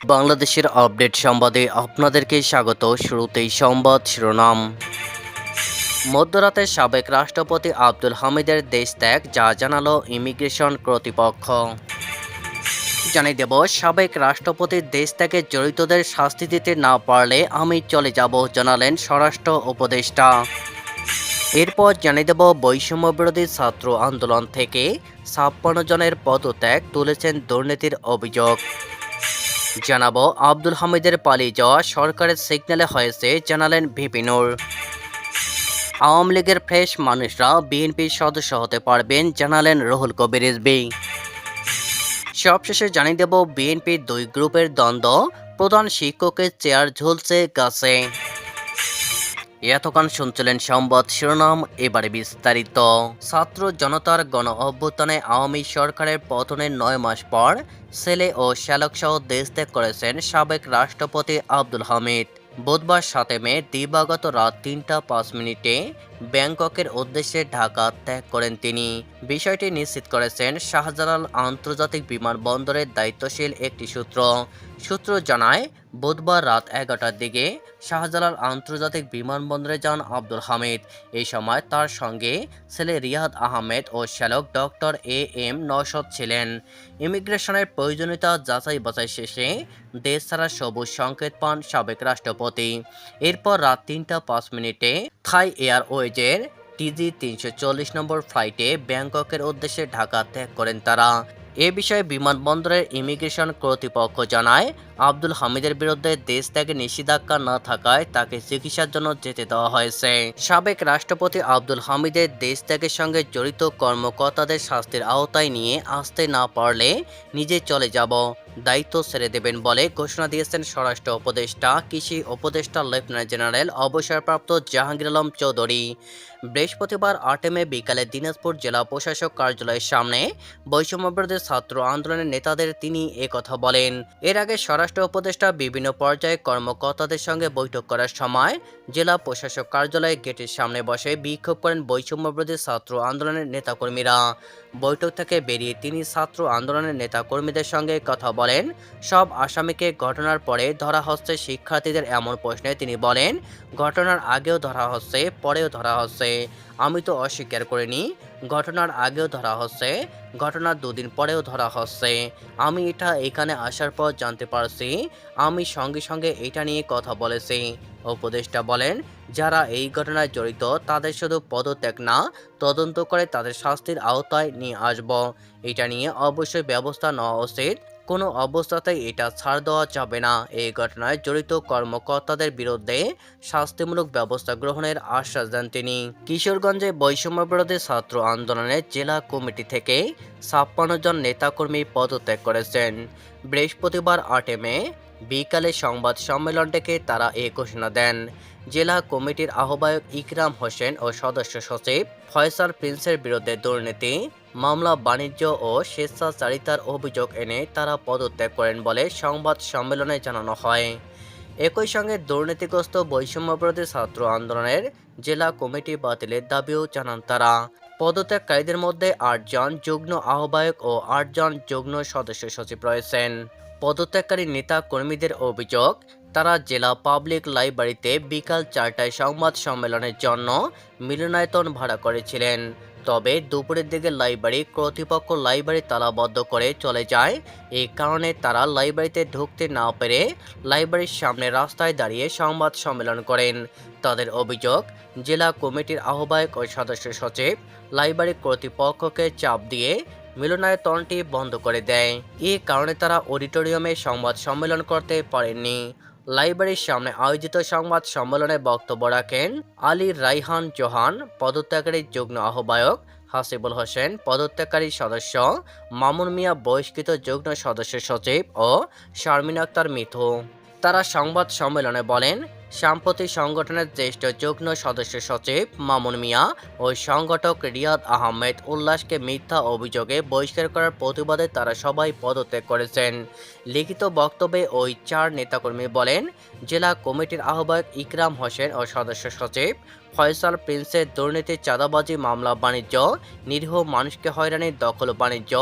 বাংলাদেশের আপডেট সংবাদে আপনাদেরকে স্বাগত। শুরুতেই সংবাদ শিরোনাম। মধ্যরাতে সাবেক রাষ্ট্রপতি আব্দুল হামিদের দেশ ত্যাগ যা জানালো ইমিগ্রেশন কর্তৃপক্ষ। জানিয়ে দেব, সাবেক রাষ্ট্রপতির দেশ থেকে জড়িতদের শাস্তি দিতে না পারলে আমি চলে যাব, জানালেন স্বরাষ্ট্র উপদেষ্টা। এরপর জানিয়ে দেব, বৈষম্য বিরোধী ছাত্র আন্দোলন থেকে ছাপ্পান্ন জনের পদত্যাগ তুলেছেন দুর্নীতির অভিযোগ। জানাব। আব্দুল হামিদের পালিয়ে যাওয়া সরকারের সিগন্যালে হয়েছে, জানালেন ভিপিনুর আওয়ামী লীগের ফ্রেশ মানুষরা বিএনপির সদস্য হতে পারবেন, জানালেন রুহুল কবির রিজবি সবশেষে জানিয়ে দেব, বিএনপির দুই গ্রুপের দ্বন্দ্ব। প্রধান শিক্ষকের চেয়ার ঝুলছে গাছে। এতক্ষণ শুনছিলেন সংবাদ শিরোনাম, এবারে বিস্তারিত। ছাত্র জনতার গণ অভ্যুত্থানে আওয়ামী সরকারের পতনের নয় মাস পর ছেলে ও শ্যালক সহ দেশ ত্যাগ করেছেন সাবেক রাষ্ট্রপতি আব্দুল হামিদ। বুধবার সাতে মে, দিবাগত রাত তিনটা পাঁচ মিনিটে ব্যাংককের উদ্দেশ্যে ঢাকা ত্যাগ করেন তিনি। বিষয়টি নিশ্চিত করেছেন শাহজালাল আন্তর্জাতিক বিমানবন্দরের দায়িত্বশীল একটি সূত্র। সূত্র জানায়, বুধবার রাত এগারোটার দিকে শাহজালাল আন্তর্জাতিক বিমানবন্দরে যান আব্দুল হামিদ। এই সময় তার সঙ্গে ছেলে রিয়াদ আহমেদ ও শ্যালক ডক্টর এ এম নওশদ ছিলেন। ইমিগ্রেশনের প্রয়োজনীয়তা যাচাই বাছাই শেষে দেশ ছাড়া সবুজ সংকেত পান সাবেক রাষ্ট্রপতি। এরপর রাত তিনটা পাঁচ মিনিটে থাই এয়ারওয়েজের টিজি তিনশো চল্লিশ নম্বর ফ্লাইটে ব্যাংককের উদ্দেশ্যে ঢাকা ত্যাগ করেন তারা। এ বিষয়ে বিমানবন্দরের ইমিগ্রেশন কর্তৃপক্ষ জানায় আব্দুল হামিদের বিরুদ্ধে দেশ ত্যাগে নিষেধাজ্ঞা না থাকায় তাকে চিকিৎসার জন্য যেতে দেওয়া হয়েছে। সাবেক রাষ্ট্রপতি আব্দুল হামিদের দেশ ত্যাগের সঙ্গে জড়িত কর্মকর্তাদের শাস্তির আওতায় নিয়ে আসতে না পারলে নিজে চলে যাব, দায়িত্ব ছেড়ে দেবেন বলে ঘোষণা দিয়েছেন স্বরাষ্ট্র উপদেষ্টা, কৃষি উপদেষ্টা, লেফটেন্যান্ট জেনারেল, অবসরপ্রাপ্ত জাহাঙ্গীর আলম চৌধুরী। বৃহস্পতিবার আটে মে বিকালে দিনাজপুর জেলা প্রশাসক কার্যালয়ের সামনে বৈষম্যবিরোধী ছাত্র আন্দোলনের নেতাদের তিনি কথা বলেন। এর আগে স্বরাষ্ট্র উপদেষ্টা বিভিন্ন পর্যায়ে কর্মকর্তাদের সঙ্গে বৈঠক করার সময় জেলা প্রশাসক কার্যালয়ে গেটের সামনে বসে বিক্ষোভ করেন বৈষম্যবিরোধী ছাত্র আন্দোলনের নেতাকর্মীরা। বৈঠক থেকে বেরিয়ে তিনি ছাত্র আন্দোলনের নেতাকর্মীদের সঙ্গে কথা বলেন। সব আসামিকে ঘটনার পরে ধরা হচ্ছে শিক্ষার্থীদের এমন প্রশ্নে তিনি বলেন, ঘটনার আগেও ধরা হচ্ছে, পরেও ধরা হচ্ছে। আমি তো অস্বীকার করিনি। ঘটনার আগেও ধরা হচ্ছে, ঘটনার দুদিন পরেও ধরা হচ্ছে। আমি এটা এখানে আসার পর জানতে পারছি। আমি সঙ্গে সঙ্গে এটা নিয়ে কথা বলেছি। উপদেষ্টা বলেন, যারা এই ঘটনায় জড়িত, তাদের শুধু পদত্যাগ না, তদন্ত করে তাদের শাস্তির আওতায় নিয়ে আসব। এটা নিয়ে অবশ্যই ব্যবস্থা নেওয়া উচিত। কোনো অবস্থাতেই এটা ছাড় দেওয়া যাবে না। এই ঘটনায় জড়িত কর্মকর্তাদের বিরুদ্ধে শাস্তিমূলক ব্যবস্থা গ্রহণের আশ্বাস দেন তিনি। কিশোরগঞ্জে বৈষম্য বিরোধী ছাত্র আন্দোলনের জেলা কমিটি থেকে ছাপ্পান্ন জন নেতাকর্মী পদত্যাগ করেছেন। বৃহস্পতিবার আটে মে বিকালে সংবাদ সম্মেলন ডেকে তারা এ ঘোষণা দেন। জেলা কমিটির আহ্বায়ক ইকরাম হোসেন ও সদস্য সচিব ফয়সাল প্রিন্সের বিরুদ্ধে দুর্নীতি মামলা, বাণিজ্য ও স্বেচ্ছাচারিতার অভিযোগ এনে তারা পদত্যাগ করেন বলে সংবাদ সম্মেলনে জানানো হয়। একই সঙ্গে দুর্নীতিগ্রস্ত বৈষম্যবিরোধী ছাত্র আন্দোলনের জেলা কমিটি বাতিলের দাবিও জানান তারা। পদত্যাগকারীদের মধ্যে আটজন যুগ্ম আহ্বায়ক ও আটজন যুগ্ম সদস্য সচিব রয়েছেন। পদত্যাগকারী নেতা কর্মীদের অভিযোগ, তারা জেলা পাবলিক লাইব্রেরিতে বিকাল চারটায় সংবাদ সম্মেলনের জন্য মিলনায়তন ভাড়া করেছিলেন। তবে দুপুরের দিকে লাইব্রেরি কর্তৃপক্ষ লাইব্রেরি তালাবদ্ধ করে চলে যায়। এই কারণে তারা লাইব্রেরিতে ঢুকতে না পেরে লাইব্রেরির সামনে রাস্তায় দাঁড়িয়ে সংবাদ সম্মেলন করেন। তাদের অভিযোগ, জেলা কমিটির আহ্বায়ক ও সদস্য সচিব লাইব্রেরি কর্তৃপক্ষকে চাপ দিয়ে মিলনায়তনটি বন্ধ করে দেয়। এই কারণে তারা অডিটোরিয়ামে সংবাদ সম্মেলন করতে পারেননি। লাইব্রেরির সামনে আয়োজিত সংবাদ সম্মেলনে বক্তব্য রাখেন আলী রাইহান চৌহান পদত্যাগকারী যুগ্ম আহ্বায়ক হাসিবুল হোসেন পদত্যাগকারী সদস্য মামুন মিয়া, বহিষ্কৃত যুগ্ম সদস্য সচিব ও শারমিন আক্তার মিথু। তারা সংবাদ সম্মেলনে বলেন সাম্প্রতিক সংগঠনের জ্যেষ্ঠ যুগ্ম সদস্য সচিব মামুন মিয়া ও সংগঠক রিয়াদ আহমেদ উল্লাসকে মিথ্যা অভিযোগে বহিষ্কার করার প্রতিবাদে তারা সবাই পদত্যাগ করেছেন। লিখিত বক্তব্যে ওই চার নেতাকর্মী বলেন, জেলা কমিটির আহ্বায়ক ইকরাম হোসেন ও সদস্য সচিব ফয়সাল প্রিন্সের দুর্নীতি, চাঁদাবাজি মামলা, বাণিজ্য। নিরীহ মানুষকে হয়রানির দখল, বাণিজ্য।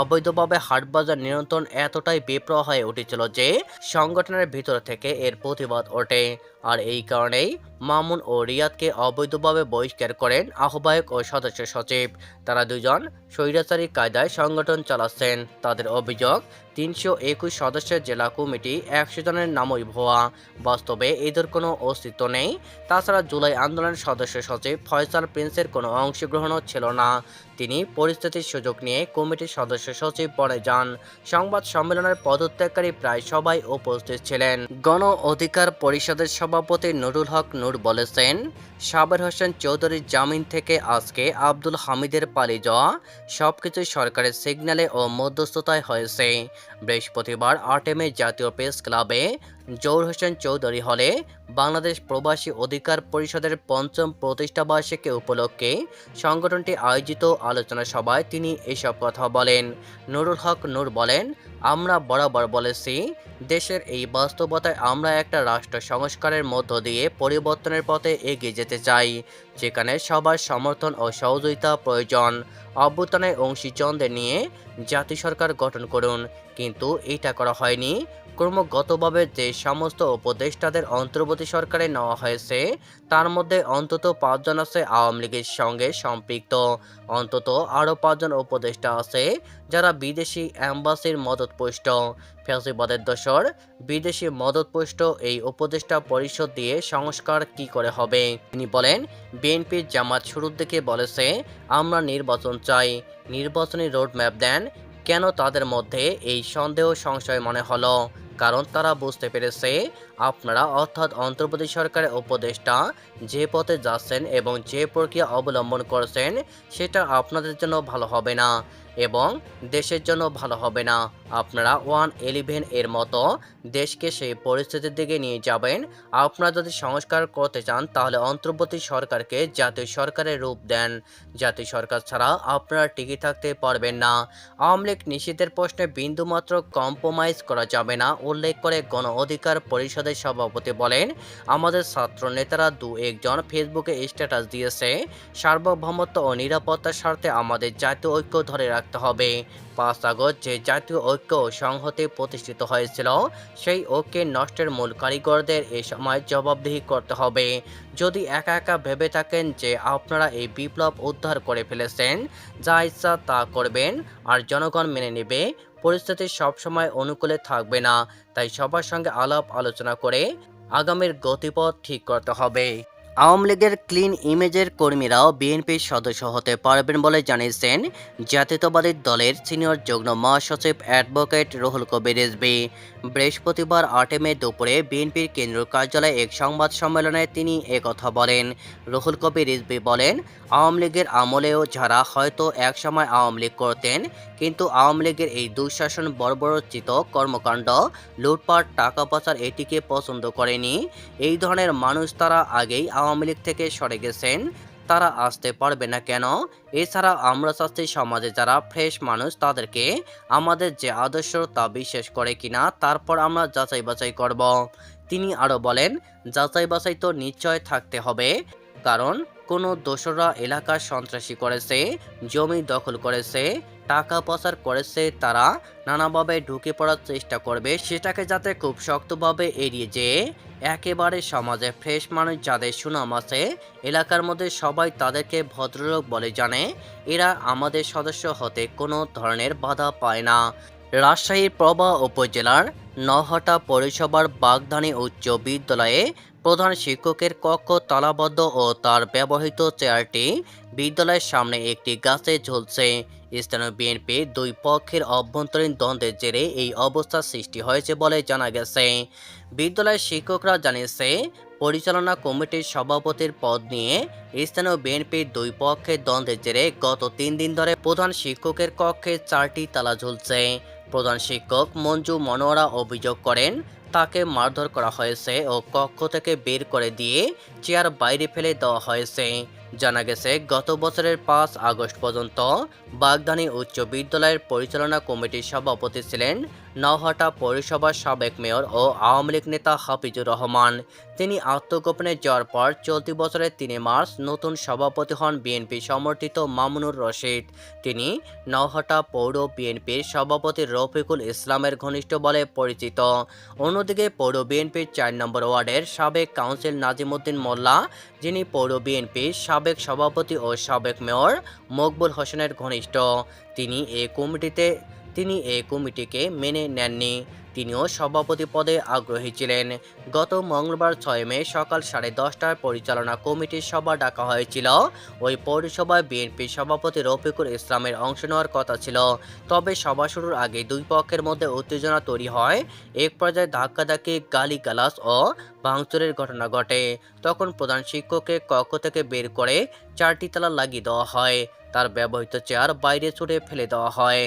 অবৈধভাবে হাটবাজার নিয়ন্ত্রণ এতটাই বিপ্র হয়ে উঠেছিল যে সংগঠনের ভিতর থেকে এর প্রতিবাদ ওঠে। আর এই কারণেই মামুন ও রিয়াদকে অবৈধভাবে বহিষ্কার করেন আহ্বায়ক ও সদস্য সচিব। তারা দুজন স্বৈরাচারী কায়দায় সংগঠন চালাচ্ছেন। তাদের অভিযোগ, তিনশো একুশ সদস্যের জেলা কমিটি একশো জনের নামই ভুয়া। বাস্তবে এদের কোনো অস্তিত্ব নেই। তাছাড়া জুলাই আন্দোলনের সদস্য সচিব ফয়সাল প্রিন্সের কোনো অংশগ্রহণও ছিল না। তিনি পরিস্থিতির সুযোগ নিয়ে কমিটির সদস্য সচিব পরে যান। সংবাদ সম্মেলনের পদত্যাগকারী প্রায় সবাই উপস্থিত ছিলেন। গণ অধিকার পরিষদের সভাপতি নুরুল হক নূর বলেছেন, সাবের হোসেন চৌধুরীর জামিন থেকে আজকে আব্দুল হামিদের পালিয়ে যাওয়া সবকিছু সরকারের সিগন্যালে ও মধ্যস্থতায় হয়েছে। বৃহস্পতিবার আটে জাতীয় প্রেস ক্লাবে জৌর হোসেন চৌধুরী হলে বাংলাদেশ প্রবাসী অধিকার পরিষদের পঞ্চম প্রতিষ্ঠাবার্ষিকী উপলক্ষে সংগঠনটি আয়োজিত আলোচনা সভায় তিনি এসব কথা বলেন। নুরুল হক নূর বলেন, আমরা বরাবর বলেছি, দেশের এই বাস্তবতায় আমরা একটা রাষ্ট্র সংস্কারের মধ্য দিয়ে পরিবর্তনের পথে এগিয়ে যেতে চাই। যেখানে সবার সমর্থন ও সহযোগিতা প্রয়োজন। অভ্যুত্থানের অংশীজনদের নিয়ে জাতীয় সরকার গঠন করুন, কিন্তু এটা করা হয়নি। ক্রমাগতভাবে যে সমস্ত উপদেষ্টাদের অন্তর্বর্তী সরকারে নেওয়া হয়েছে, তার মধ্যে অন্তত পাঁচজন আছে আওয়ামী লীগের সঙ্গে সম্পৃক্ত। অন্তত আরও পাঁচজন উপদেষ্টা আছে যারা বিদেশি অ্যাম্বাসির মদতপুষ্ট। ফ্যাসিবাদের দোসর বিদেশি মদতপুষ্ট এই উপদেষ্টা পরিষদ দিয়ে সংস্কার কি করে হবে? তিনি বলেন, বিএনপির জামাত শুরুর দিকে বলেছে, আমরা নির্বাচন চাই। নির্বাচনী রোডম্যাপ দেন, কেন তাদের মধ্যে এই সন্দেহ সংশয় মনে হলো? কারণ তারা বুঝতে পেরেছে, আপনারা অর্থাৎ অন্তর্বর্তী সরকারের উপদেষ্টা যে পথে যাচ্ছেন এবং যে প্রক্রিয়া অবলম্বন করছেন, সেটা আপনাদের জন্য ভালো হবে না। এবং দেশের জন্য ভালো হবে না। আপনারা ওয়ান ইলেভেন এর মতো দেশকে সেই পরিস্থিতির দিকে নিয়ে যাবেন। আপনারা যদি সংস্কার করতে চান, তাহলে অন্তর্বর্তী সরকারকে জাতীয় সরকারের রূপ দেন। জাতীয় সরকার ছাড়া আপনারা টিকে থাকতে পারবেন না। আওয়ামী লীগ নিষিদ্ধের প্রশ্নে বিন্দুমাত্র কম্প্রোমাইজ করা যাবে না, উল্লেখ করে গণ অধিকার পরিষদের সভাপতি বলেন, আমাদের ছাত্র নেতারা দু একজন ফেসবুকে স্ট্যাটাস দিয়েছে, সার্বভৌমত্ব ও নিরাপত্তার স্বার্থে আমাদের জাতীয় ঐক্য ধরে রাখতে হবে। পাঁচ আগস্ট যে জাতীয় ঐক্য সংহতি প্রতিষ্ঠিত হয়েছিল, সেই ঐক্যের নষ্টের মূল কারিগরদের এ সময় জবাবদিহি করতে হবে। যদি একা একা ভেবে থাকেন যে আপনারা এই বিপ্লব উদ্ধার করে ফেলেছেন, যা ইচ্ছা তা করবেন আর জনগণ মেনে নেবে, পরিস্থিতি সবসময় অনুকূলে থাকবে না। তাই সবার সঙ্গে আলাপ আলোচনা করে আগামীর গতিপথ ঠিক করতে হবে। আওয়ামী লীগের ক্লিন ইমেজের কর্মীরাও বিএনপির সদস্য হতে পারবেন বলে জানিয়েছেন জাতীয়তাবাদী দলের সিনিয়র যুগ্ম মহাসচিব অ্যাডভোকেট রুহুল কবির রিজভী। বৃহস্পতিবার আটে মে দুপুরে বিএনপির কেন্দ্রীয় কার্যালয়ে এক সংবাদ সম্মেলনে তিনি একথা বলেন। রুহুল কবির রিজভী বলেন, আওয়ামী লীগের আমলেও যারা হয়তো একসময় আওয়ামী লীগ করতেন, কিন্তু আওয়ামী লীগের এই দুঃশাসন বর্বরচিত কর্মকাণ্ড, লুটপাট, টাকা পাচার এটিকে পছন্দ করেনি। এই ধরনের মানুষ তারা আগেই আওয়ামী লীগ থেকে সরে গেছেন, তারা আসতে পারবে না কেন? এছাড়া আমরা চাচ্ছি সমাজে যারা ফ্রেশ মানুষ, তাদেরকে আমাদের যে আদর্শ তা বিশ্বাস করে কিনা, তারপর আমরা যাচাই বাছাই করব। তিনি আরও বলেন, যাচাই বাছাই তো নিশ্চয় থাকতে হবে, কারণ কোনো দোসরা এলাকার সন্ত্রাসী করেছে, জমি দখল করেছে টাকা পাচার করেছে তারা, নানাভাবে ঢুকে পড়ার চেষ্টা করবে, সেটাকে যাতে খুব শক্তভাবে এড়িয়ে যেয়ে একেবারে সমাজে ফ্রেশ মানুষ যাদের সুনাম আছে, এলাকার মধ্যে সবাই তাদেরকে ভদ্রলোক বলে জানে, এরা আমাদের সদস্য হতে কোনো ধরনের বাধা পায় না। রাজশাহীর প্রভা উপজেলার নহাটা পৌরসভার বাগধানী উচ্চ বিদ্যালয়ে প্রধান শিক্ষকের কক্ষ তালাবদ্ধ ও তার ব্যবহৃত চেয়ারটি বিদ্যালয়ের সামনে একটি গাছে ঝুলছে। স্থানীয় বিএনপি দুই পক্ষের অভ্যন্তরীণ দ্বন্দ্বের জেরে এই অবস্থার সৃষ্টি হয়েছে বলে জানা গেছে। বিদ্যালয়ের শিক্ষকরা জানিয়েছে, পরিচালনা কমিটির সভাপতির পদ নিয়ে স্থানীয় বিএনপির দুই পক্ষের দ্বন্দ্বের জেরে গত তিন দিন ধরে প্রধান শিক্ষকের কক্ষে চারটি তালা ঝুলছে। প্রধান শিক্ষক মঞ্জু মনোয়ারা অভিযোগ করেন, তাকে মারধর করা হয়েছে ও কক্ষ থেকে বের করে দিয়ে চেয়ার বাইরে ফেলে দেওয়া হয়েছে। জানা গেছে, গত বছরের পাঁচ আগস্ট পর্যন্ত বাগদানী উচ্চ বিদ্যালয়ের পরিচালনা কমিটির সভাপতি ছিলেন নহাটা পৌরসভার সাবেক মেয়র ও আওয়ামী লীগ নেতা হাফিজুর রহমান। তিনি আত্মগোপনে যাওয়ার পর চলতি বছরের তিনে মার্চ নতুন সভাপতি হন বিএনপি সমর্থিত মামুনুর রশিদ। তিনি নওহাটা পৌর বিএনপির সভাপতি রফিকুল ইসলামের ঘনিষ্ঠ বলে পরিচিত। অন্যদিকে পৌর বিএনপির চার নম্বর ওয়ার্ডের সাবেক কাউন্সিল নাজিমুদ্দিন মোল্লা, যিনি পৌর বিএনপির সাবেক সভাপতি ও সাবেক মেয়র মকবুল হোসেনের ঘনিষ্ঠ। তিনি এই কমিটিতে, তিনি এই কমিটিকে মেনে নেননি। তিনিও সভাপতি পদে আগ্রহী ছিলেন। গত মঙ্গলবার ছয় মে সকাল সাড়ে দশটায় পরিচালনা কমিটির সভা ডাকা হয়েছিল। ওই পৌরসভায় বিএনপি সভাপতি রফিকুল ইসলামের অংশ নেওয়ার কথা ছিল। তবে সভা শুরুর আগে দুই পক্ষের মধ্যে উত্তেজনা তৈরি হয়। এক পর্যায়ে ধাক্কাধাক্কি, গালিগালাজ ও ভাঙচুরের ঘটনা ঘটে। তখন প্রধান শিক্ষককে কক্ষ থেকে বের করে চারটি তালা লাগিয়ে দেওয়া হয়। তার ব্যবহৃত চেয়ার বাইরে ছুটে ফেলে দেওয়া হয়।